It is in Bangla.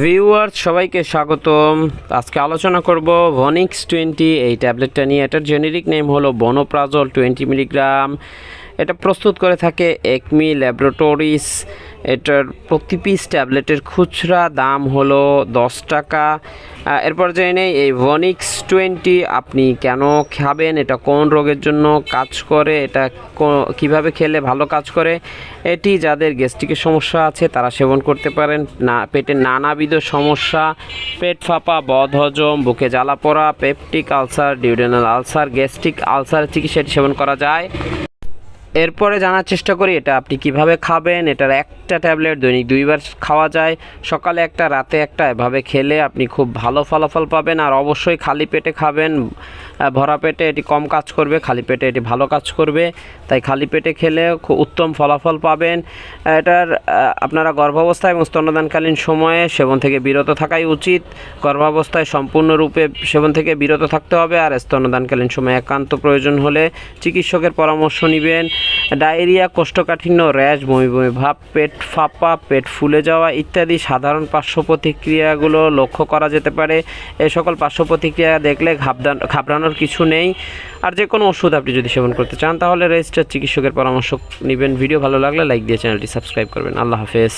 ভিউয়ার্স, সবাইকে স্বাগতম। আজকে আলোচনা করব ভনিক্স টোয়েন্টি, এই ট্যাবলেটটা নিয়ে। এটার জেনেরিক নেম হলো বনোপ্রাজল টোয়েন্টি মিলিগ্রাম। এটা প্রস্তুত করে থাকে একমি ল্যাবরেটরিজ এটার প্রতি পিস ট্যাবলেটের খুচরা দাম হলো দশ টাকা। এরপর জেনে নেই, এই ভনিক্স টোয়েন্টি আপনি কেন খাবেন? এটা কোন রোগের জন্য কাজ করে? এটা কীভাবে খেলে ভালো কাজ করে? এটি যাদের গ্যাস্ট্রিকের সমস্যা আছে, তারা সেবন করতে পারেন। না পেটে নানাবিধ সমস্যা, পেট ফাঁপা, বদহজম, বুকে জ্বালা পড়া peptic ulcer duodenal ulcer gastric ulcer চিকিৎসা সেবন করা যায়। এরপরে জানার চেষ্টা করি, এটা আপনি কীভাবে খাবেন? এটার একটা ট্যাবলেট দৈনিক দুইবার খাওয়া যায়। সকালে একটা, রাতে একটা, এভাবে খেলে আপনি খুব ভালো ফলাফল পাবেন। আর অবশ্যই খালি পেটে খাবেন। ভরা পেটে এটি কম কাজ করবে, খালি পেটে এটি ভালো কাজ করবে। তাই খালি পেটে খেলে খুব উত্তম ফলাফল পাবেন। এটার আপনারা গর্ভাবস্থা এবং স্তন্যদানকালীন সময়ে সেবন থেকে বিরত থাকাই উচিত। গর্ভাবস্থায় সম্পূর্ণরূপে সেবন থেকে বিরত থাকতে হবে আর স্তন্যদানকালীন সময়ে একান্ত প্রয়োজন হলে চিকিৎসকের পরামর্শ নেবেন। ডায়রিয়া, কোষ্ঠকাঠিন্য, র্যাশ, বমি বমি, ভাব, পেট ফাঁপা, পেট ফুলে যাওয়া ইত্যাদি সাধারণ পার্শ্ব প্রতিক্রিয়াগুলো লক্ষ্য করা যেতে পারে। এ সকল পার্শ্ব প্রতিক্রিয়া দেখলে ঘাবদান ঘাবড়ানোর কিছু নেই। আর যে কোনো ওষুধ আপনি যদি সেবন করতে চান, তাহলে রেজিস্টার চিকিৎসকের পরামর্শ নেবেন। ভিডিও ভালো লাগলে লাইক দিয়ে চ্যানেলটি সাবস্ক্রাইব করবেন। আল্লাহ হাফেজ।